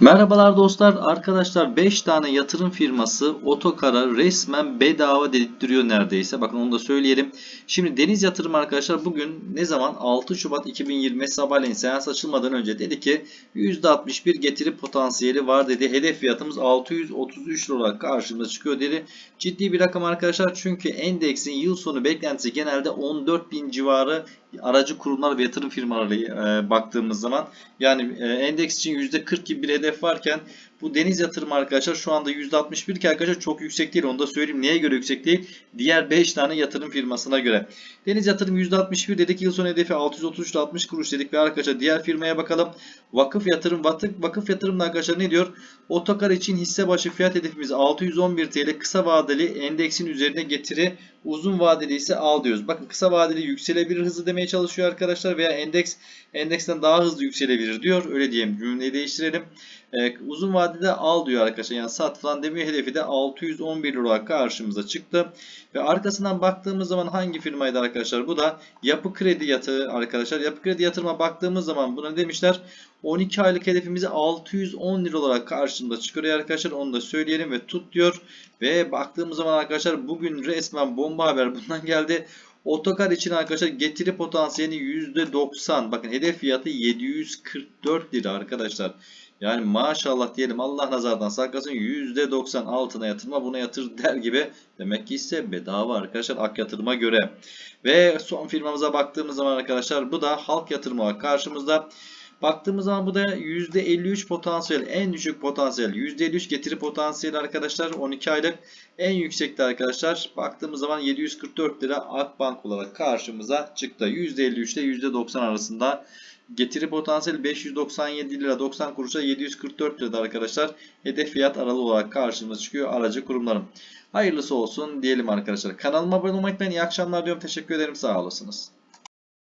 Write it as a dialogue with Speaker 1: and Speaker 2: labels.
Speaker 1: Merhabalar dostlar. Arkadaşlar 5 tane yatırım firması otokara resmen bedava dedirtiyor neredeyse. Bakın onu da söyleyelim. Şimdi Deniz Yatırım arkadaşlar bugün ne zaman 6 Şubat 2020 sabahleyin seans açılmadan önce dedi ki %61 getiri potansiyeli var dedi. Hedef fiyatımız 633 lira karşımıza çıkıyor dedi. Ciddi bir rakam arkadaşlar çünkü endeksin yıl sonu beklentisi genelde 14.000 civarı aracı kurumlar ve yatırım firmaları e, baktığımız zaman. Yani e, endeks için %40 gibi bir hedef varken bu deniz yatırımı arkadaşlar şu anda %61 ki arkadaşlar çok yüksek değil onu da söyleyeyim. Neye göre yüksek değil? Diğer 5 tane yatırım firmasına göre. Deniz yatırım %61 dedik yıl sonu hedefi 633 60 kuruş dedik ve arkadaşlar diğer firmaya bakalım. Vakıf yatırım vakıf, vakıf yatırım da arkadaşlar ne diyor? Otokar için hisse başı fiyat hedefimiz 611 TL kısa vadeli endeksin üzerine getiri uzun vadeli ise al diyoruz. Bakın kısa vadeli yükselebilir hızlı demeye çalışıyor arkadaşlar veya endeks endeksten daha hızlı yükselebilir diyor. Öyle diyeyim cümleyi değiştirelim. Ee, uzun vadede al diyor arkadaşlar. Yani sat falan demiyor. Hedefi de 611 lira olarak karşımıza çıktı. Ve arkasından baktığımız zaman hangi firmaydı arkadaşlar? Bu da Yapı Kredi Yatağı arkadaşlar. Yapı Kredi Yatırım'a baktığımız zaman buna demişler? 12 aylık hedefimizi 610 lira olarak karşımıza çıkıyor arkadaşlar. Onu da söyleyelim ve tut diyor. Ve baktığımız zaman arkadaşlar bugün resmen bomba haber bundan geldi. Otokar için arkadaşlar getiri potansiyeli %90. Bakın hedef fiyatı 744 lira arkadaşlar. Yani maşallah diyelim Allah nazardan saklasın %90 altına yatırma buna yatır der gibi. Demek ki ise bedava arkadaşlar ak yatırıma göre. Ve son firmamıza baktığımız zaman arkadaşlar bu da halk yatırımı var karşımızda. Baktığımız zaman bu da %53 potansiyel en düşük potansiyel %53 getiri potansiyeli arkadaşlar 12 aylık en yüksekte arkadaşlar baktığımız zaman 744 lira Akbank olarak karşımıza çıktı. %53 ile %90 arasında getiri potansiyeli 597 lira 90 kuruşa 744 lirada arkadaşlar. Hedef fiyat aralığı olarak karşımıza çıkıyor aracı kurumlarım. Hayırlısı olsun diyelim arkadaşlar. Kanalıma abone olmayı unutmayın. İyi akşamlar diyorum. Teşekkür ederim. Sağ olasınız.